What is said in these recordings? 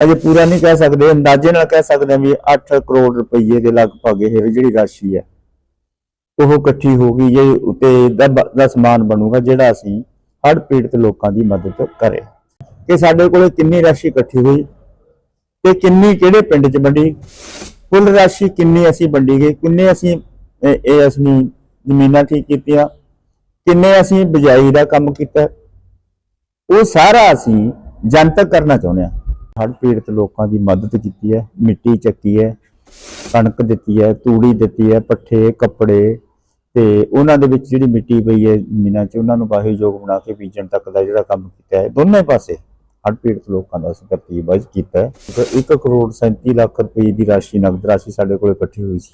ਅਜੇ ਪੂਰਾ ਨਹੀਂ ਕਹਿ ਸਕਦੇ, ਅੰਦਾਜ਼ੇ ਨਾਲ ਕਹਿ ਸਕਦੇ ਹਾਂ ਵੀ 8 ਕਰੋੜ ਰੁਪਏ ਦੇ ਲਗਭਗ ਇਹ ਜਿਹੜੀ ਰਾਸ਼ੀ ਹੈ, ਉਹ ਇਕੱਠੀ ਹੋ ਗਈ ਜੇ ਉਤੇ ਦਾ ਸਮਾਨ ਬਣੂਗਾ ਜਿਹੜਾ ਅਸੀਂ ਹੜ੍ਹ ਪੀੜਤ ਲੋਕਾਂ ਦੀ ਮਦਦ ਕਰੇ ਕਿ ਸਾਡੇ ਕੋਲੇ ਕਿੰਨੀ ਰਾਸ਼ੀ ਇਕੱਠੀ ਹੋਈ ਤੇ ਕਿੰਨੀ ਕਿਹੜੇ ਪਿੰਡ 'ਚ ਵੰਡੀ, ਕੁੱਲ ਰਾਸ਼ੀ ਕਿੰਨੀ ਅਸੀਂ ਵੰਡੀ ਗਈ, ਕਿੰਨੇ ਅਸੀਂ ਇਹ ਇਹ ਅਸੀਂ ਜ਼ਮੀਨਾਂ ਠੀਕ ਕੀਤੀਆਂ, ਕਿੰਨੇ ਅਸੀਂ ਬਿਜਾਈ ਦਾ ਕੰਮ ਕੀਤਾ, ਉਹ ਸਾਰਾ ਅਸੀਂ ਜਨਤਕ ਕਰਨਾ ਚਾਹੁੰਦੇ ਹਾਂ। ਹੜ੍ਹ ਪੀੜਤ ਲੋਕਾਂ ਦੀ ਮਦਦ ਕੀਤੀ ਹੈ, ਮਿੱਟੀ ਚੱਕੀ ਹੈ, ਕਣਕ ਦਿੱਤੀ ਹੈ, ਤੂੜੀ ਦਿੱਤੀ ਹੈ, ਪੱਠੇ, ਕੱਪੜੇ ਤੇ ਉਹਨਾਂ ਦੇ ਵਿੱਚ ਜਿਹੜੀ ਮਿੱਟੀ ਪਈ ਹੈ ਜ਼ਮੀਨਾਂ 'ਚ, ਉਹਨਾਂ ਨੂੰ ਵਾਹੀਯੋਗ ਬਣਾ ਕੇ ਬੀਜਣ ਤੱਕ ਦਾ ਜਿਹੜਾ ਕੰਮ ਕੀਤਾ ਹੈ, ਦੋਨੇ ਪਾਸੇ ਹੜ੍ਹ ਪੀੜਤ ਲੋਕਾਂ ਦਾ ਅਸੀਂ ਤਰਤੀਬ ਕੀਤਾ ਹੈ। 1 ਕਰੋੜ 37 ਲੱਖ ਰੁਪਏ ਦੀ ਰਾਸ਼ੀ ਨਗਦ ਰਾਸ਼ੀ ਸਾਡੇ ਕੋਲ ਇਕੱਠੀ ਹੋਈ ਸੀ,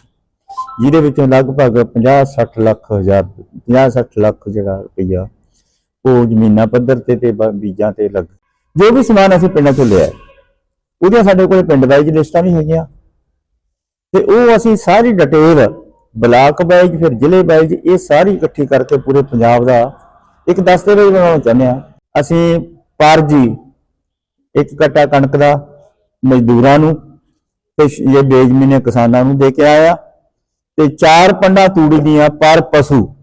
ਜਿਹਦੇ ਵਿੱਚੋਂ ਲਗਭਗ 50-60 ਲੱਖ ਹਜ਼ਾਰ 50-60 ਲੱਖ ਜਿਹੜਾ ਰੁਪਈਆ ਉਹ ਜ਼ਮੀਨਾਂ ਪੱਧਰ ਤੇ ਤੇ ਬੀਜਾਂ ਤੇ ਲੱਗ ਜੋ ਵੀ ਸਮਾਨ ਅਸੀਂ ਪਿੰਡਾਂ ਚੋਂ ਲਿਆ ਉਹਦੀਆਂ ਸਾਡੇ ਕੋਲ ਪਿੰਡ ਵਾਈਜ਼ ਲਿਸਟਾਂ ਵੀ ਹੈਗੀਆਂ। ਤੇ ਉਹ ਅਸੀਂ ਸਾਰੀ ਡਿਟੇਲ ਬਲਾਕ ਵਾਈਜ਼ ਫਿਰ ਜ਼ਿਲ੍ਹੇ ਵਾਈਜ਼ ਇਹ ਸਾਰੀ ਇਕੱਠੀ ਕਰਕੇ ਪੂਰੇ ਪੰਜਾਬ ਦਾ ਇੱਕ ਦਸਤਾਵੇਜ਼ ਬਣਾਉਣਾ ਚਾਹੁੰਦੇ ਆ ਅਸੀਂ ਪਾਰਜੀ, ਇੱਕ ਕੱਟਾ ਕਣਕ ਦਾ ਮਜ਼ਦੂਰਾਂ ਨੂੰ ਤੇ ਸ਼- ਇਹ ਬੇਜ਼ਮੀਨੇ ਕਿਸਾਨਾਂ ਨੂੰ ਦੇ ਕੇ ਆਇਆ। ਤੇ ਚਾਰ ਪੰਡਾ ਤੂੜੀ ਦੀਆਂ ਪਰ ਪਸ਼ੂ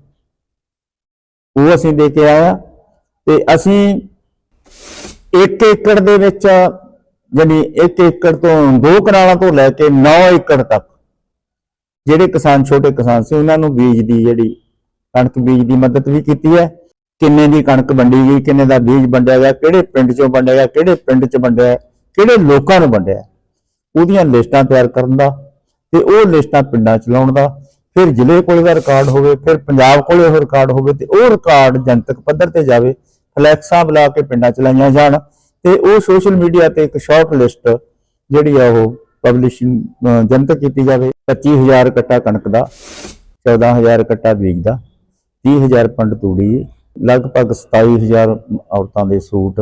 ਉਹ ਅਸੀਂ ਦੇ ਕੇ ਆਇਆ। ਤੇ ਅਸੀਂ 1 ਏਕੜ ਦੇ ਵਿੱਚ ਯਾਨੀ 1 ਏਕੜ ਤੋਂ 2 ਕਨਾਲਾਂ ਤੋਂ ਲੈ ਕੇ 9 ਏਕੜ ਤੱਕ, ਜਿਹੜੇ ਕਿਸਾਨ, ਛੋਟੇ ਕਿਸਾਨ ਸੀ, ਉਹਨਾਂ ਨੂੰ ਬੀਜ ਦੀ ਜਿਹੜੀ ਕਣਕ ਬੀਜ ਦੀ ਮਦਦ ਵੀ ਕੀਤੀ ਹੈ। ਕਿੰਨੇ ਦੀ ਕਣਕ ਵੰਡੀ ਗਈ, ਕਿੰਨੇ ਦਾ ਬੀਜ ਵੰਡਿਆ ਗਿਆ, ਕਿਹੜੇ ਪਿੰਡ ਚੋਂ ਵੰਡਿਆ ਗਿਆ, ਕਿਹੜੇ ਪਿੰਡ 'ਚ ਵੰਡਿਆ ਕਿਹੜੇ ਲੋਕਾਂ ਨੂੰ ਵੰਡਿਆ ਉਹਦੀਆਂ ਲਿਸਟਾਂ ਤਿਆਰ ਕਰਨ ਦਾ ਤੇ ਉਹ ਲਿਸਟਾਂ ਪਿੰਡਾਂ 'ਚ ਲਾਉਣ ਦਾ, ਫਿਰ ਜ਼ਿਲ੍ਹੇ ਕੋਲ ਦਾ ਰਿਕਾਰਡ ਹੋਵੇ, ਫਿਰ ਪੰਜਾਬ ਕੋਲੇ ਉਹ ਰਿਕਾਰਡ ਹੋਵੇ ਤੇ ਉਹ ਰਿਕਾਰਡ ਜਨਤਕ ਪੱਧਰ ਤੇ ਜਾਵੇ, ਫਲੈਕਸਾਂ ਬੁਲਾ ਕੇ ਪਿੰਡਾਂ 'ਚ ਲਾਈਆਂ ਜਾਣ। ਤੇ ਉਹ ਸੋਸ਼ਲ ਮੀਡੀਆ ਤੇ ਇੱਕ ਸ਼ਾਰਟ ਲਿਸਟ ਜਿਹੜੀ ਆ ਉਹ ਪਬਲਿਸ਼ਿੰਗ ਜਨਤਕ ਕੀਤੀ ਜਾਵੇ। 25000 ਕੱਟਾ ਕਣਕ ਦਾ 14000 ਕੱਟਾ ਬੀਜ ਦਾ 30000 ਪੰਡ ਤੂੜੀ, ਲਗਭਗ 27000 ਔਰਤਾਂ ਦੇ ਸੂਟ।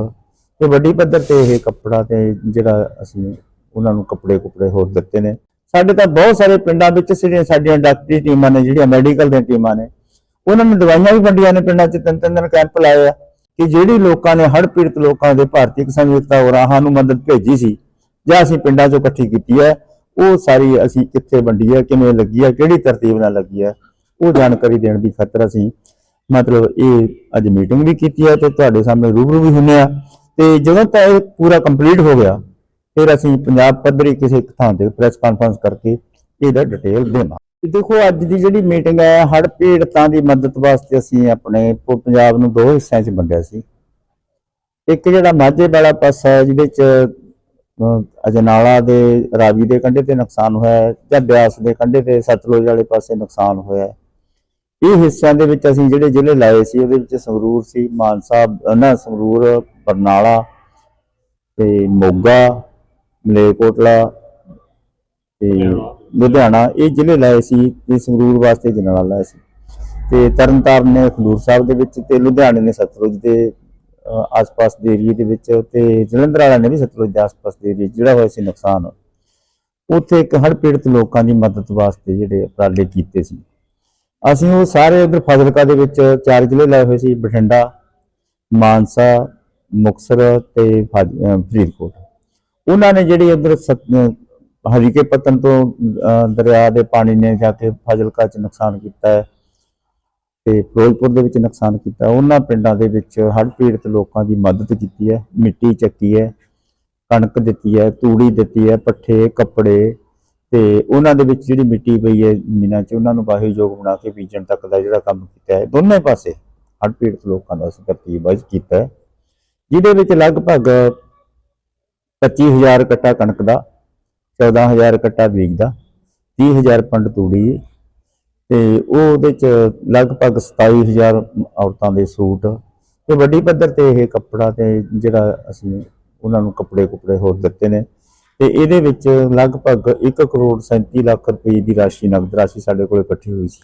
ਤੇ ਵੱਡੀ ਪੱਧਰ ਤੇ ਇਹ ਕੱਪੜਾ ਤੇ ਜਿਹੜਾ ਅਸੀਂ ਉਹਨਾਂ ਨੂੰ ਕੱਪੜੇ ਕੁਪੜੇ ਹੋਰ ਦਿੱਤੇ ਨੇ। ਸਾਡੇ ਤਾਂ ਬਹੁਤ ਸਾਰੇ ਪਿੰਡਾਂ ਵਿੱਚ ਜਿਹੜੀਆਂ ਸਾਡੀਆਂ ਡਾਕਟਰੀ ਟੀਮਾਂ ਨੇ, ਜਿਹੜੀਆਂ ਮੈਡੀਕਲ ਦੀਆਂ ਟੀਮਾਂ ਨੇ, ਉਹਨਾਂ ਨੂੰ ਦਵਾਈਆਂ ਵੀ ਵੰਡੀਆਂ ਨੇ। ਪਿੰਡਾਂ 'ਚ ਤਿੰਨ ਤਿੰਨ ਦਿਨ ਕੈਂਪ ਲਾਏ ਆ। ਕਿ ਜਿਹੜੀ ਲੋਕਾਂ ਨੇ ਹੜ੍ਹ ਪੀੜਤ ਲੋਕਾਂ ਦੇ ਭਾਰਤੀ ਕਿਸਾਨ ਯੂਨਿਟਾਂ ਉਰਾਹਾਂ ਨੂੰ ਮਦਦ ਭੇਜੀ ਸੀ, ਜਾਂ ਅਸੀਂ ਪਿੰਡਾਂ 'ਚੋਂ ਇਕੱਠੀ ਕੀਤੀ ਹੈ, ਉਹ ਸਾਰੀ ਅਸੀਂ ਕਿੱਥੇ ਵੰਡੀ ਹੈ, ਕਿਵੇਂ ਲੱਗੀ ਹੈ, ਕਿਹੜੀ ਤਰਤੀਬ ਨਾਲ ਲੱਗੀ ਹੈ, ਉਹ ਜਾਣਕਾਰੀ ਦੇਣ ਦੀ ਖਾਤਰ ਅਸੀਂ ਮਤਲਬ ਇਹ ਅੱਜ ਮੀਟਿੰਗ ਵੀ ਕੀਤੀ ਹੈ ਤੇ ਤੁਹਾਡੇ ਸਾਹਮਣੇ ਰੂਬਰੂ ਵੀ ਹੁੰਨੇ ਆ ਤੇ ਜਦੋਂ ਤਾਂ ਇਹ ਪੂਰਾ ਕੰਪਲੀਟ ਹੋ ਗਿਆ, ਫਿਰ ਅਸੀਂ ਪੰਜਾਬ ਪੱਧਰੀ ਕਿਸੇ ਇੱਕ ਥਾਂ ਤੇ ਪ੍ਰੈਸ ਕਾਨਫਰੰਸ ਕਰਕੇ ਇਹਦਾ ਡਿਟੇਲ ਦੇਵਾਂ ਦੇਖੋ, ਅੱਜ ਦੀ ਜਿਹੜੀ ਮੀਟਿੰਗ ਹੈ ਹੜ੍ਹ ਪੀੜਤਾਂ ਦੀ ਮਦਦ ਵਾਸਤੇ ਅਸੀਂ ਆਪਣੇ ਪੰਜਾਬ ਨੂੰ ਦੋ ਹਿੱਸਿਆਂ 'ਚ ਵੰਡਿਆ ਸੀ। ਇੱਕ ਜਿਹੜਾ ਮਾਝੇ ਵਾਲਾ ਪਾਸਾ ਹੈ, ਜਿਹਦੇ 'ਚ ਅਜਨਾਲਾ ਦੇ ਰਾਵੀ ਦੇ ਕੰਢੇ ਤੇ ਨੁਕਸਾਨ ਹੋਇਆ ਜਾਂ ਬਿਆਸ ਦੇ ਕੰਢੇ ਤੇ ਸਤਲੁਜ ਵਾਲੇ ਪਾਸੇ ਨੁਕਸਾਨ ਹੋਇਆ ਇਹ ਹਿੱਸਿਆਂ ਦੇ ਵਿੱਚ ਅਸੀਂ ਜਿਹੜੇ ਜ਼ਿਲ੍ਹੇ ਲਾਏ ਸੀ, ਉਹਦੇ ਵਿੱਚ ਸੰਗਰੂਰ ਸੀ, ਮਾਨਸਾ ਨਾ, ਸੰਗਰੂਰ, ਬਰਨਾਲਾ ਤੇ ਮੋਗਾ, ਮਲੇਰਕੋਟਲਾ ਤੇ ਲੁਧਿਆਣਾ, ਇਹ ਜ਼ਿਲ੍ਹੇ ਲਾਏ ਸੀ ਤੇ ਸੰਗਰੂਰ ਵਾਸਤੇ ਜਨਾਲਾ ਲਾਇਆ ਸੀ। ਤੇ ਤਰਨਤਾਰਨ ਨੇ ਖਡੂਰ ਸਾਹਿਬ ਦੇ ਵਿੱਚ ਤੇ ਲੁਧਿਆਣੇ ਨੇ ਸਤਲੁਜ ਦੇ ਆਸ-ਪਾਸ ਦੇ ਏਰੀਏ ਦੇ ਵਿੱਚ ਤੇ ਜਲੰਧਰ ਵਾਲਿਆਂ ਨੇ ਵੀ ਸਤਲੁਜ ਦੇ ਆਸ-ਪਾਸ ਦੇ ਏਰੀਏ ਜਿਹੜਾ ਹੋਇਆ ਸੀ ਨੁਕਸਾਨ। ਉੱਥੇ ਇੱਕ ਹੜ੍ਹ ਪੀੜਤ ਲੋਕਾਂ ਦੀ ਮਦਦ ਵਾਸਤੇ ਜਿਹੜੇ ਉਪਰਾਲੇ ਕੀਤੇ ਸੀ। ਅਸੀਂ ਉਹ ਸਾਰੇ ਉਧਰ ਫਾਜ਼ਿਲਕਾ ਦੇ ਵਿੱਚ ਚਾਰ ਜ਼ਿਲ੍ਹੇ ਲਾਏ ਹੋਏ ਸੀ, ਬਠਿੰਡਾ, ਮਾਨਸਾ, ਮੁਕਤਸਰ ਤੇ ਫਾਜ਼- ਫਰੀਦਕੋਟ। ਉਹਨਾਂ ਨੇ ਜਿਹੜੀ ਉਧਰ ਹਰੀਕੇ ਪਤਨ ਤੋਂ ਦਰਿਆ ਦੇ ਪਾਣੀ ਨੇ ਜਾ ਕੇ ਫਾਜ਼ਿਲਕਾ 'ਚ ਨੁਕਸਾਨ ਕੀਤਾ ਹੈ ਤੇ ਫਿਰੋਜ਼ਪੁਰ ਦੇ ਵਿੱਚ ਨੁਕਸਾਨ ਕੀਤਾ ਉਹਨਾਂ ਪਿੰਡਾਂ ਦੇ ਵਿੱਚ ਹੜ੍ਹ ਪੀੜਤ ਲੋਕਾਂ ਦੀ ਮਦਦ ਕੀਤੀ ਹੈ, ਮਿੱਟੀ ਚੱਕੀ ਹੈ, ਕਣਕ ਦਿੱਤੀ ਹੈ, ਤੂੜੀ ਦਿੱਤੀ ਹੈ, ਪੱਠੇ, ਕੱਪੜੇ ਤੇ ਉਹਨਾਂ ਦੇ ਵਿੱਚ ਜਿਹੜੀ ਮਿੱਟੀ ਪਈ ਹੈ ਜ਼ਮੀਨਾਂ 'ਚ, ਉਹਨਾਂ ਨੂੰ ਵਾਹੀਯੋਗ ਬਣਾ ਕੇ ਬੀਜਣ ਤੱਕ ਦਾ ਜਿਹੜਾ ਕੰਮ ਕੀਤਾ ਹੈ। ਦੋਨੇ ਪਾਸੇ ਹੜ੍ਹ ਪੀੜਤ ਲੋਕਾਂ ਦਾ ਅਸੀਂ ਤਰਤੀਬ ਕੀਤਾ ਹੈ, ਜਿਹਦੇ ਵਿੱਚ ਲਗਭਗ 25000 ਕੱਟਾ ਕਣਕ ਦਾ 14000 ਕੱਟਾ ਬੀਜ ਦਾ 30000 ਪੰਡ ਤੂੜੀ ਤੇ ਉਹ ਉਹਦੇ ਚ ਲਗਭਗ 27000 ਔਰਤਾਂ ਦੇ ਸੂਟ। ਤੇ ਵੱਡੀ ਪੱਧਰ ਤੇ ਇਹ ਕੱਪੜਾ ਤੇ ਜਿਹੜਾ ਅਸੀਂ ਉਹਨਾਂ ਨੂੰ ਕੱਪੜੇ ਕੁਪੜੇ ਹੋਰ ਦਿੱਤੇ ਨੇ। ਤੇ ਇਹਦੇ ਵਿੱਚ ਲਗਭਗ 1 ਕਰੋੜ 37 ਲੱਖ ਰੁਪਏ ਦੀ ਰਾਸ਼ੀ ਨਗਦ ਰਾਸ਼ੀ ਸਾਡੇ ਕੋਲ ਇਕੱਠੀ ਹੋਈ ਸੀ।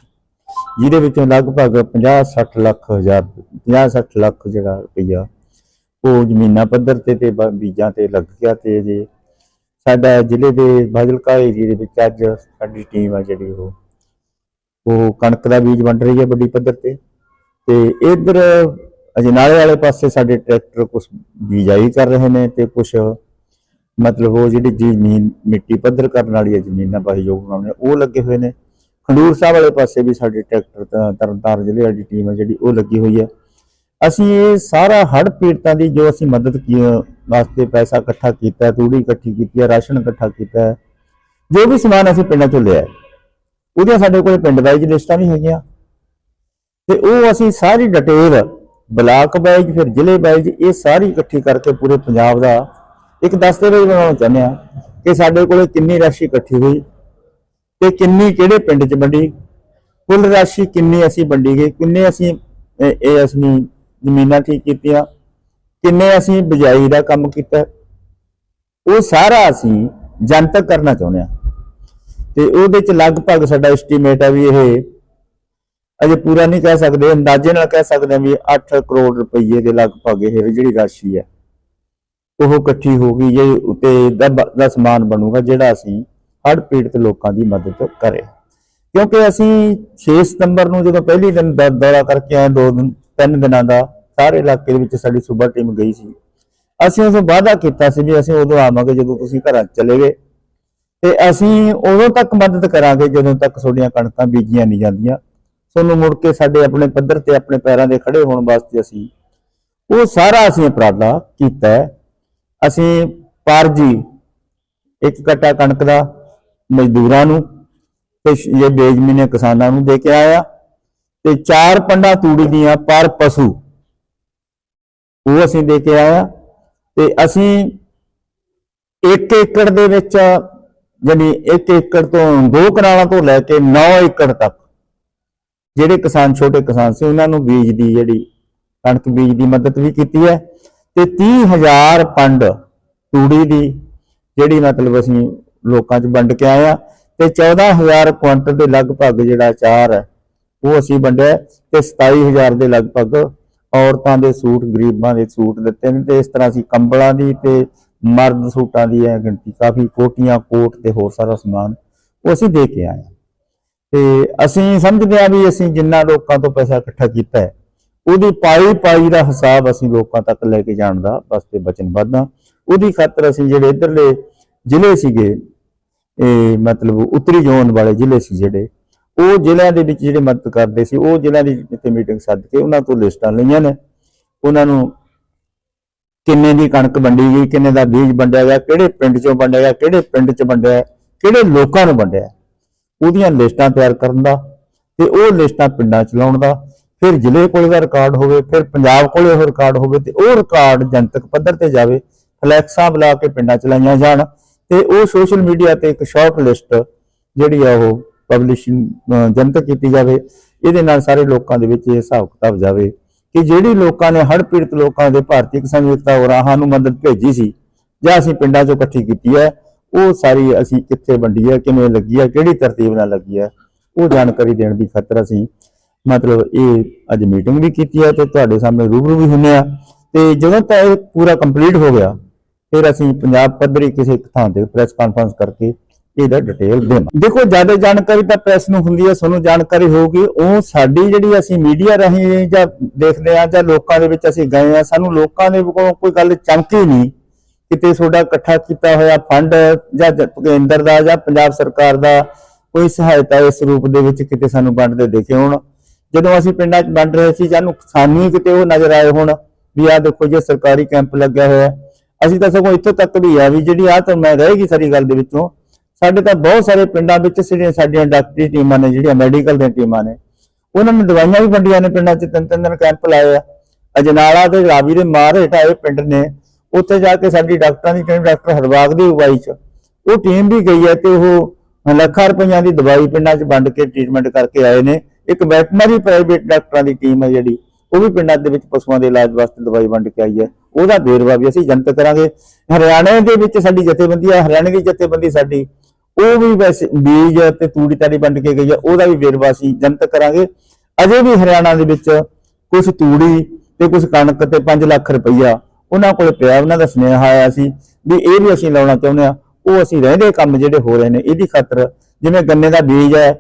ਜਿਹਦੇ ਵਿੱਚੋਂ ਲਗਭਗ 50-60 ਲੱਖ ਹਜ਼ਾਰ 50-60 ਲੱਖ ਜਿਹੜਾ ਰੁਪਈਆ ਉਹ ਜ਼ਮੀਨਾਂ ਪੱਧਰ ਤੇ ਤੇ ਬੀਜਾਂ ਤੇ ਲੱਗ ਗਿਆ ਤੇ ਜੇ ਸਾਡਾ ਜ਼ਿਲ੍ਹੇ ਦੇ ਬਾਜਲਕਾ ਏਰੀਏ ਦੇ ਵਿੱਚ ਅੱਜ ਸਾਡੀ ਟੀਮ ਆ ਜਿਹੜੀ ਉਹ। ਉਹ ਕਣਕ ਦਾ ਬੀਜ ਵੰਡ ਰਹੀ ਹੈ ਵੱਡੀ ਪੱਧਰ ਤੇ। ਤੇ ਇਧਰ ਅਜਨਾਲੇ ਵਾਲੇ ਪਾਸੇ ਸਾਡੇ ਟਰੈਕਟਰ ਕੁਝ ਬੀਜਾਈ ਕਰ ਰਹੇ ਨੇ ਤੇ ਕੁਝ ਮਤਲਬ ਉਹ ਜਿਹੜੀ ਜ਼ਮੀਨ, ਮਿੱਟੀ ਪੱਧਰ ਕਰਨ ਵਾਲੀ ਹੈ, ਜ਼ਮੀਨਾਂ ਯੋਗ ਬਣਾਉਣੇ ਉਹ ਲੱਗੇ ਹੋਏ ਨੇ। ਖੰਡੂਰ ਸਾਹਿਬ ਵਾਲੇ ਪਾਸੇ ਵੀ ਸਾਡੇ ਟਰੈਕਟਰ ਤਾਂ ਤਰਨਤਾਰਨ ਜ਼ਿਲ੍ਹੇ ਵਾਲੀ ਟੀਮ ਹੈ ਜਿਹੜੀ ਉਹ ਲੱਗੀ ਹੋਈ ਹੈ। ਅਸੀਂ ਇਹ ਸਾਰਾ ਹੜ੍ਹ ਪੀੜਤਾਂ ਦੀ ਜੋ ਅਸੀਂ ਮਦਦ ਕੀ ਵਾਸਤੇ ਪੈਸਾ ਇਕੱਠਾ ਕੀਤਾ, ਤੂੜੀ ਇਕੱਠੀ ਕੀਤੀ ਹੈ, ਰਾਸ਼ਨ ਇਕੱਠਾ ਕੀਤਾ ਜੋ ਵੀ ਸਮਾਨ ਅਸੀਂ ਪਿੰਡਾਂ ਚੋਂ ਲਿਆ ਉਹਦੀਆਂ ਸਾਡੇ ਕੋਲ ਪਿੰਡ ਵਾਈਜ਼ ਲਿਸਟਾਂ ਵੀ ਹੈਗੀਆਂ। ਤੇ ਉਹ ਅਸੀਂ ਸਾਰੀ ਡਿਟੇਲ, ਬਲਾਕ ਵਾਈਜ਼ ਫਿਰ ਜ਼ਿਲ੍ਹੇ ਵਾਈਜ਼ ਇਹ ਸਾਰੀ ਇਕੱਠੀ ਕਰਕੇ ਪੂਰੇ ਪੰਜਾਬ ਦਾ ਇੱਕ ਦਸਤਾਵੇਜ਼ ਬਣਾਉਣਾ ਚਾਹੁੰਦੇ ਆ ਕਿ ਸਾਡੇ ਕੋਲ ਕਿੰਨੀ ਰਾਸ਼ੀ ਇਕੱਠੀ ਹੋਈ ਤੇ ਕਿੰਨੀ ਕਿਹੜੇ ਪਿੰਡ 'ਚ ਵੰਡੀ, ਕੁੱਲ ਰਾਸ਼ੀ ਕਿੰਨੀ ਅਸੀਂ ਵੰਡੀ ਗਈ, ਕਿੰਨੇ ਅਸੀਂ ਇਹ ਅਸੀਂ ਜ਼ਮੀਨਾਂ ਠੀਕ ਕੀਤੀਆਂ, ਕਿੰਨੇ ਅਸੀਂ ਬਿਜਾਈ ਦਾ ਕੰਮ ਕੀਤਾ। ਉਹ ਸਾਰਾ ਅਸੀਂ ਜਨਤਕ ਕਰਨਾ ਚਾਹੁੰਦੇ ਆ ਤੇ ਉਹਦੇ ਚ ਲਗਭਗ ਸਾਡਾ ਐਸਟੀਮੇਟ ਹੈ ਵੀ ਇਹ ਅਜੇ ਪੂਰਾ ਨਹੀਂ ਕਹਿ ਸਕਦੇ, ਅੰਦਾਜ਼ੇ ਨਾਲ ਕਹਿ ਸਕਦੇ ਹਾਂ ਵੀ 8 ਕਰੋੜ ਰੁਪਏ ਦੇ ਲਗਭਗ ਇਹ ਜਿਹੜੀ ਰਾਸ਼ੀ ਹੈ ਉਹ ਇਕੱਠੀ ਹੋ ਗਈ ਜੇ ਉਤੇ ਦਾ ਸਮਾਨ ਬਣੂਗਾ ਜਿਹੜਾ ਅਸੀਂ ਹੜ੍ਹ ਪੀੜਤ ਲੋਕਾਂ ਦੀ ਮਦਦ ਕਰੇ। ਕਿਉਂਕਿ ਅਸੀਂ 6 ਸਤੰਬਰ ਨੂੰ ਜਦੋਂ ਪਹਿਲੀ ਦਿਨ ਦਾ, ਦੌਰਾ ਕਰਕੇ ਆਏ, ਦੋ ਦਿਨ ਤਿੰਨ ਦਿਨਾਂ ਦਾ ਸਾਰੇ ਇਲਾਕੇ ਦੇ ਵਿੱਚ ਸਾਡੀ ਸੂਬਾ ਟੀਮ ਗਈ ਸੀ। ਅਸੀਂ ਉਸ ਵਾਅਦਾ ਕੀਤਾ ਸੀ ਵੀ ਅਸੀਂ ਉਦੋਂ ਆਵਾਂਗੇ ਜਦੋਂ ਤੁਸੀਂ ਘਰਾਂ 'ਚ ਚਲੇ ਗਏ। ਤੇ ਅਸੀਂ ਉਦੋਂ ਤੱਕ ਮਦਦ ਕਰਾਂਗੇ ਜਦੋਂ ਤੱਕ ਤੁਹਾਡੀਆਂ ਕਣਕਾਂ ਬੀਜੀਆਂ ਨਹੀਂ ਜਾਂਦੀਆਂ। ਤੁਹਾਨੂੰ ਮੁੜ ਕੇ ਸਾਡੇ ਆਪਣੇ ਪੱਧਰ ਤੇ ਆਪਣੇ ਪੈਰਾਂ ਦੇ ਖੜੇ ਹੋਣ ਵਾਸਤੇ ਅਸੀਂ ਉਹ ਸਾਰਾ ਅਸੀਂ ਉਪਰਾਲਾ ਕੀਤਾ ਅਸੀਂ ਪਾਰਜੀ, ਇੱਕ ਕਟਾ ਕਣਕ ਦਾ ਮਜ਼ਦੂਰਾਂ ਨੂੰ ਤੇ ਸ਼- ਜੇ ਬੇਜ਼ਮੀਨੇ ਕਿਸਾਨਾਂ ਨੂੰ ਦੇ ਕੇ ਆਇਆ। ਤੇ ਚਾਰ ਪੰਡਾ ਤੂੜੀ ਦੀਆਂ ਪਰ ਪਸ਼ੂ। ਉਹ ਅਸੀਂ ਦੇ ਕੇ ਆਇਆ ਤੇ ਅਸੀਂ ਇੱਕ ਏਕੜ ਦੇ ਵਿੱਚ, ਯਾਨੀ ਇੱਕ ਏਕੜ ਤੋਂ ਦੋ ਕਨਾਲਾਂ ਤੋਂ ਲੈ ਕੇ 9 ਏਕੜ ਤੱਕ, ਜਿਹੜੇ ਕਿਸਾਨ, ਛੋਟੇ ਕਿਸਾਨ ਸੀ, ਉਹਨਾਂ ਨੂੰ ਬੀਜ ਦੀ ਜਿਹੜੀ ਕਣਕ ਬੀਜ ਦੀ ਮਦਦ ਵੀ ਕੀਤੀ ਹੈ ਤੇ 30000 ਪੰਡ ਤੂੜੀ ਦੀ ਜਿਹੜੀ ਮਤਲਬ ਅਸੀਂ ਲੋਕਾਂ 'ਚ ਵੰਡ ਕੇ ਆਏ ਆ ਤੇ 14000 ਕੁਇੰਟਲ ਦੇ ਲਗਭਗ ਜਿਹੜਾ ਚਾਰ ਹੈ ਉਹ ਅਸੀਂ ਵੰਡਿਆ ਹੈ ਤੇ 27000 ਦੇ ਲਗਭਗ ਔਰਤਾਂ ਦੇ ਸੂਟ, ਗਰੀਬਾਂ ਦੇ ਸੂਟ ਦਿੱਤੇ ਨੇ ਤੇ ਇਸ ਤਰ੍ਹਾਂ ਅਸੀਂ ਕੰਬਲਾਂ ਦੀ ਤੇ ਮਰਦ ਸੂਟਾਂ ਦੀ ਹੈ ਗਿਣਤੀ ਕਾਫੀ ਕੋਟੀਆਂ ਕੋਟ ਤੇ ਹੋਰ ਸਾਰਾ ਸਮਾਨ ਉਹ ਅਸੀਂ ਦੇ ਕੇ ਆਏ ਤੇ ਅਸੀਂ ਸਮਝਦੇ ਹਾਂ ਵੀ ਅਸੀਂ ਜਿੰਨਾ ਲੋਕਾਂ ਤੋਂ ਪੈਸਾ ਇਕੱਠਾ ਕੀਤਾ ਹੈ, ਉਹਦੀ ਪਾਈ ਪਾਈ ਦਾ ਹਿਸਾਬ ਅਸੀਂ ਲੋਕਾਂ ਤੱਕ ਲੈ ਕੇ ਜਾਣ ਦਾ ਵਾਸਤੇ ਵਚਨਬੱਧ ਹਾਂ ਉਹਦੀ ਖਾਤਰ ਅਸੀਂ ਜਿਹੜੇ ਇਧਰਲੇ ਜ਼ਿਲ੍ਹੇ ਸੀਗੇ, ਇਹ ਮਤਲਬ ਉੱਤਰੀ ਜ਼ੋਨ ਵਾਲੇ ਜ਼ਿਲ੍ਹੇ ਸੀ ਜਿਹੜੇ ਉਹ ਜ਼ਿਲ੍ਹਿਆਂ ਦੇ ਵਿੱਚ ਜਿਹੜੇ ਮਦਦ ਕਰਦੇ ਸੀ, ਉਹ ਜ਼ਿਲ੍ਹਿਆਂ ਦੀ ਜਿੱਥੇ ਮੀਟਿੰਗ ਸੱਦ ਕੇ ਉਹਨਾਂ ਤੋਂ ਲਿਸਟਾਂ ਲਈਆਂ ਨੇ। ਉਹਨਾਂ ਨੂੰ ਕਿੰਨੇ ਦੀ ਕਣਕ ਵੰਡੀ ਗਈ, ਕਿੰਨੇ ਦਾ ਬੀਜ ਵੰਡਿਆ ਗਿਆ, ਕਿਹੜੇ ਪਿੰਡ ਚੋਂ ਵੰਡਿਆ ਗਿਆ, ਕਿਹੜੇ ਪਿੰਡ 'ਚ ਵੰਡਿਆ ਕਿਹੜੇ ਲੋਕਾਂ ਨੂੰ ਵੰਡਿਆ ਉਹਦੀਆਂ ਲਿਸਟਾਂ ਤਿਆਰ ਕਰਨ ਦਾ ਤੇ ਉਹ ਲਿਸਟਾਂ ਪਿੰਡਾਂ 'ਚ ਲਾਉਣ ਦਾ, ਫਿਰ ਜ਼ਿਲ੍ਹੇ ਕੋਲੇ ਦਾ ਰਿਕਾਰਡ ਹੋਵੇ, ਫਿਰ ਪੰਜਾਬ ਕੋਲੇ ਉਹ ਰਿਕਾਰਡ ਹੋਵੇ ਤੇ ਉਹ ਰਿਕਾਰਡ ਜਨਤਕ ਪੱਧਰ ਤੇ ਜਾਵੇ, ਫਲੈਕਸਾਂ ਬੁਲਾ ਕੇ ਪਿੰਡਾਂ 'ਚ ਲਾਈਆਂ ਜਾਣ ਤੇ ਉਹ ਸੋਸ਼ਲ ਮੀਡੀਆ ਤੇ ਇੱਕ ਸ਼ਾਰਟ ਲਿਸਟ ਜਿਹੜੀ ਆ ਉਹ ਪਬਲਿਸ਼ਿੰਗ ਜਨਤਕ ਕੀਤੀ ਜਾਵੇ, ਇਹਦੇ ਨਾਲ ਸਾਰੇ ਲੋਕਾਂ ਦੇ ਵਿੱਚ ਇਹ ਹਿਸਾਬ ਕਿਤਾਬ ਜਾਵੇ ਕਿ ਜਿਹੜੀ ਲੋਕਾਂ ਨੇ ਹੜ੍ਹ ਪੀੜਤ ਲੋਕਾਂ ਦੇ ਭਾਰਤੀ ਕਿਸਾਨ ਯੂਨਿਤਾ ਹੋਰਾਂ ਨੂੰ ਮਦਦ ਭੇਜੀ ਸੀ, ਜਾਂ ਅਸੀਂ ਪਿੰਡਾਂ 'ਚੋਂ ਇਕੱਠੀ ਕੀਤੀ ਹੈ, ਉਹ ਸਾਰੀ ਅਸੀਂ ਕਿੱਥੇ ਵੰਡੀ ਹੈ, ਕਿਵੇਂ ਲੱਗੀ ਹੈ, ਕਿਹੜੀ ਤਰਤੀਬ ਨਾਲ ਲੱਗੀ ਹੈ, ਉਹ ਜਾਣਕਾਰੀ ਦੇਣ ਦੀ ਖਾਤਰ ਅਸੀਂ ਮਤਲਬ ਇਹ ਅੱਜ ਮੀਟਿੰਗ ਵੀ ਕੀਤੀ ਹੈ ਤੇ ਤੁਹਾਡੇ ਸਾਹਮਣੇ ਰੂਬਰੂ ਵੀ ਹੁੰਨੇ ਆ ਤੇ ਜਦੋਂ ਤਾਂ ਇਹ ਪੂਰਾ ਕੰਪਲੀਟ ਹੋ ਗਿਆ, ਫਿਰ ਅਸੀਂ ਪੰਜਾਬ ਪੱਧਰੀ ਕਿਸੇ ਇੱਕ ਥਾਂ ਤੇ ਪ੍ਰੈਸ ਕਾਨਫਰੰਸ ਕਰਕੇ ਇਹਦਾ ਡਿਟੇਲ ਦੇਵਾਂ। ਦੇਖੋ ਜ਼ਿਆਦਾ ਜਾਣਕਾਰੀ ਤਾਂ ਪ੍ਰੈਸ ਨੂੰ ਹੁੰਦੀ ਹੈ ਤੁਹਾਨੂੰ ਜਾਣਕਾਰੀ ਹੋਊਗੀ। ਉਹ ਸਾਡੀ ਜਿਹੜੀ ਅਸੀਂ ਮੀਡੀਆ ਰਾਹੀਂ ਜਾਂ ਦੇਖਦੇ ਆ ਜਾਂ ਲੋਕਾਂ ਦੇ ਵਿੱਚ ਅਸੀਂ ਗਏ ਆ ਸਾਨੂੰ ਲੋਕਾਂ ਦੇ ਕੋਲੋਂ ਕੋਈ ਗੱਲ ਚਮਕੀ ਨਹੀਂ ਕਿਤੇ ਤੁਹਾਡਾ ਇਕੱਠਾ ਕੀਤਾ ਹੋਇਆ ਫੰਡ ਜਾਂ ਕੇਂਦਰ ਦਾ ਜਾਂ ਪੰਜਾਬ ਸਰਕਾਰ ਦਾ ਕੋਈ ਸਹਾਇਤਾ ਇਸ ਰੂਪ ਦੇ ਵਿੱਚ ਕਿਤੇ ਸਾਨੂੰ ਵੰਡਦੇ ਦੇਖੇ ਹੋਣ। ਜਦੋਂ ਅਸੀਂ ਪਿੰਡਾਂ 'ਚ ਵੰਡ ਰਹੇ ਸੀ ਸਾਨੂੰ ਸਾਨੂੰ ਹੀ ਕਿਤੇ ਉਹ ਨਜ਼ਰ ਆਏ ਹੋਣ ਵੀ ਆਹ ਦੇਖੋ ਜੇ ਸਰਕਾਰੀ ਕੈਂਪ ਲੱਗਿਆ ਹੋਇਆ। ਅਸੀਂ ਤਾਂ ਸਗੋਂ ਇੱਥੋਂ ਤੱਕ ਵੀ ਆ ਵੀ ਜਿਹੜੀ ਆ ਤਾਂ ਮੈਂ ਰਹੇਗੀ ਸਾਰੀ ਗੱਲ ਦੇ ਵਿੱਚੋਂ ਸਾਡੇ ਤਾਂ ਬਹੁਤ ਸਾਰੇ ਪਿੰਡਾਂ ਵਿੱਚ ਜਿਹੜੀਆਂ ਸਾਡੀਆਂ ਡਾਕਟਰੀ ਟੀਮਾਂ ਨੇ, ਜਿਹੜੀਆਂ ਮੈਡੀਕਲ ਦੀਆਂ ਟੀਮਾਂ ਨੇ, ਉਹਨਾਂ ਨੇ ਦਵਾਈਆਂ ਵੀ ਵੰਡੀਆਂ ਨੇ ਪਿੰਡਾਂ 'ਚ ਤਿੰਨ ਤਿੰਨ ਦਿਨ ਕੈਂਪ ਲਾਏ ਆ। ਅਜਨਾਲਾ ਤੇ ਰਾਵੀ ਦੇ ਮਾਰ ਹੇਠਾਂ ਇਹ ਪਿੰਡ ਨੇ, ਉੱਥੇ ਜਾ ਕੇ ਸਾਡੀ ਡਾਕਟਰਾਂ ਦੀ ਟੀਮ ਡਾਕਟਰ ਹਰਬਾਗ ਦੀ ਅਗਵਾਈ 'ਚ, ਉਹ ਟੀਮ ਵੀ ਗਈ ਹੈ ਤੇ ਉਹ ਲੱਖਾਂ ਰੁਪਈਆਂ ਦੀ ਦਵਾਈ ਪਿੰਡਾਂ 'ਚ ਵੰਡ ਕੇ ਟ੍ਰੀਟਮੈਂਟ ਕਰਕੇ ਆਏ ਨੇ। ਇੱਕ ਵੈਟਰਨਰੀ ਪ੍ਰਾਈਵੇਟ ਡਾਕਟਰਾਂ ਦੀ ਟੀਮ ਹੈ ਜਿਹੜੀ, ਉਹ ਵੀ ਪਿੰਡਾਂ ਦੇ ਵਿੱਚ ਪਸ਼ੂਆਂ ਦੇ ਇਲਾਜ ਵਾਸਤੇ ਦਵਾਈ ਵੰਡ ਕੇ ਆਈ ਹੈ। ਉਹਦਾ ਵੇਰਵਾ ਵੀ ਅਸੀਂ ਜਨਤਕ ਕਰਾਂਗੇ। ਹਰਿਆਣੇ ਦੇ ਵਿੱਚ ਸਾਡੀ ਜਥੇਬੰਦੀ ਹੈ, ਹਰਿਆਣੇ ਦੀ ਜਥੇਬੰਦੀ ਸਾਡੀ ਉਹ ਵੀ ਵੈਸੇ ਬੀਜ ਤੇ ਤੂੜੀ ਤਾੜੀ ਵੰਡ ਕੇ ਗਈ ਆ, ਉਹਦਾ ਵੀ ਵੇਰਵਾ ਅਸੀਂ ਜਨਤਕ ਕਰਾਂਗੇ। ਅਜੇ ਵੀ ਹਰਿਆਣਾ ਦੇ ਵਿੱਚ ਕੁਝ ਤੂੜੀ ਤੇ ਕੁਝ ਕਣਕ ਤੇ 5 ਲੱਖ ਰੁਪਈਆ ਉਹਨਾਂ ਕੋਲ ਪਿਆ, ਉਹਨਾਂ ਦਾ ਸੁਨੇਹਾ ਆਇਆ ਸੀ ਵੀ ਇਹ ਵੀ ਅਸੀਂ ਲਾਉਣਾ ਚਾਹੁੰਦੇ ਆ ਉਹ ਅਸੀਂ ਰਹਿੰਦੇ ਕੰਮ ਜਿਹੜੇ ਹੋ ਰਹੇ ਨੇ, ਇਹਦੀ ਖਾਤਰ ਜਿਵੇਂ ਗੰਨੇ ਦਾ ਬੀਜ ਹੈ,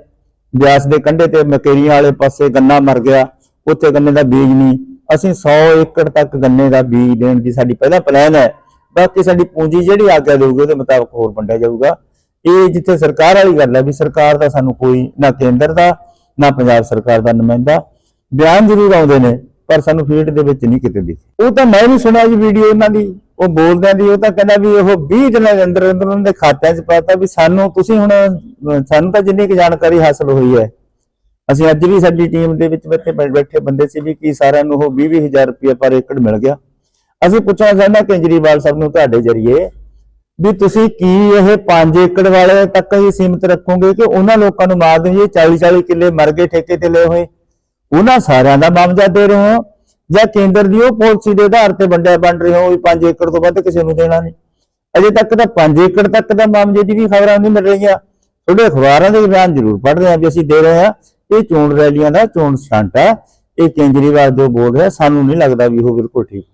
ਬਿਆਸ ਦੇ ਕੰਢੇ ਤੇ ਮਕੇਰੀਆਂ ਵਾਲੇ ਪਾਸੇ ਗੰਨਾ ਮਰ ਗਿਆ, ਉੱਥੇ ਗੰਨੇ ਦਾ ਬੀਜ ਨਹੀਂ। ਅਸੀਂ 100 ਏਕੜ ਤੱਕ ਗੰਨੇ ਦਾ ਬੀਜ ਦੇਣ ਦੀ ਸਾਡੀ ਪਹਿਲਾ ਪਲਾਨ ਹੈ। ਬਾਕੀ ਸਾਡੀ ਪੂੰਜੀ ਜਿਹੜੀ ਆਗਿਆ ਦੇਊਗੀ, ਉਹਦੇ ਮੁਤਾਬਕ ਹੋਰ ਵੰਡਿਆ ਜਾਊਗਾ। ਇਹ ਜਿੱਥੇ ਸਰਕਾਰ ਵਾਲੀ ਗੱਲ ਹੈ ਵੀ ਸਰਕਾਰ ਦਾ ਸਾਨੂੰ ਕੋਈ ਨਾ ਕੇਂਦਰ ਦਾ, ਨਾ ਪੰਜਾਬ ਸਰਕਾਰ ਦਾ ਨੁਮਾਇੰਦਾ, ਬਿਆਨ ਜ਼ਰੂਰ ਆਉਂਦੇ ਨੇ, ਪਰ ਸਾਨੂੰ ਫੀਲਡ ਦੇ ਵਿੱਚ ਨਹੀਂ ਕਿਤੇ ਦਿਖੇ ਉਹ ਤਾਂ ਮੈਂ ਵੀ ਸੁਣਿਆ ਜੀ ਵੀਡੀਓ ਉਹਨਾਂ ਦੀ, ਉਹ ਬੋਲਦਿਆਂ ਦੀ, ਉਹ ਤਾਂ ਕਹਿੰਦਾ ਵੀ ਉਹ 20 ਦਿਨਾਂ ਦੇ ਅੰਦਰ ਅੰਦਰ ਉਹਨਾਂ ਦੇ ਖਾਤਿਆਂ 'ਚ ਪਾਤਾ ਵੀ ਸਾਨੂੰ ਤੁਸੀਂ ਹੁਣ, ਸਾਨੂੰ ਤਾਂ ਜਿੰਨੀ ਕੁ ਜਾਣਕਾਰੀ ਹਾਸਲ ਹੋਈ ਹੈ। ਅਸੀਂ ਅੱਜ ਵੀ ਸਾਡੀ ਟੀਮ ਦੇ ਵਿੱਚ ਬੈਠੇ ਬੈਠੇ ਬੰਦੇ ਸੀ ਵੀ ਕੀ ਸਾਰਿਆਂ ਨੂੰ ਉਹ 20 ਹਜ਼ਾਰ ਰੁਪਏ ਪਰ ਏਕੜ ਮਿਲ ਗਿਆ। ਅਸੀਂ ਪੁੱਛਣਾ ਚਾਹੁੰਦਾ ਕੇਜਰੀਵਾਲ ਸਾਹਿਬ ਨੂੰ ਤੁਹਾਡੇ ਜਰੀਏ ਵੀ ਤੁਸੀਂ ਕੀ ਇਹ 5 ਏਕੜ ਵਾਲੇ ਤੱਕ ਹੀ ਸੀਮਿਤ ਰੱਖੋਗੇ ਕਿ ਉਹਨਾਂ ਲੋਕਾਂ ਨੂੰ ਮਾਰ ਦੇਈਏ 40 40 ਕਿੱਲੇ ਮਰ ਗਏ, ਠੇਕੇ ਤੇ ਲਏ ਹੋਏ। ਉਹਨਾਂ ਸਾਰਿਆਂ ਦਾ ਮਾਮਜਾ ਦੇ ਰਹੇ ਹੋ ਜਾਂ ਕੇਂਦਰ ਦੀ ਉਹ ਪਾਲਿਸੀ ਦੇ ਆਧਾਰ ਤੇ ਵੰਡਿਆ ਬਣ ਰਹੇ ਹੋ ਵੀ 5 ਏਕੜ ਤੋਂ ਵੱਧ ਕਿਸੇ ਨੂੰ ਦੇਣਾ ਨਹੀਂ। ਅਜੇ ਤੱਕ ਤਾਂ 5 ਏਕੜ ਤੱਕ ਦਾ ਮਾਮਜ਼ੇ ਦੀ ਵੀ ਖਬਰਾਂ ਨਹੀਂ ਮਿਲ ਰਹੀਆਂ। ਤੁਹਾਡੇ ਅਖਬਾਰਾਂ ਦੇ ਬਿਆਨ ਜ਼ਰੂਰ ਪੜ੍ਹ ਰਹੇ ਹਾਂ ਵੀ ਅਸੀਂ ਦੇ ਰਹੇ ਹਾਂ। ਇਹ ਚੋਣ ਰੈਲੀਆਂ ਦਾ ਚੋਣ ਸਟੰਟ ਹੈ ਇਹ ਕੇਜਰੀਵਾਲ ਜੋ ਬੋਲ ਰਿਹਾ, ਸਾਨੂੰ ਨਹੀਂ ਲੱਗਦਾ ਵੀ ਉਹ ਬਿਲਕੁਲ ਠੀਕ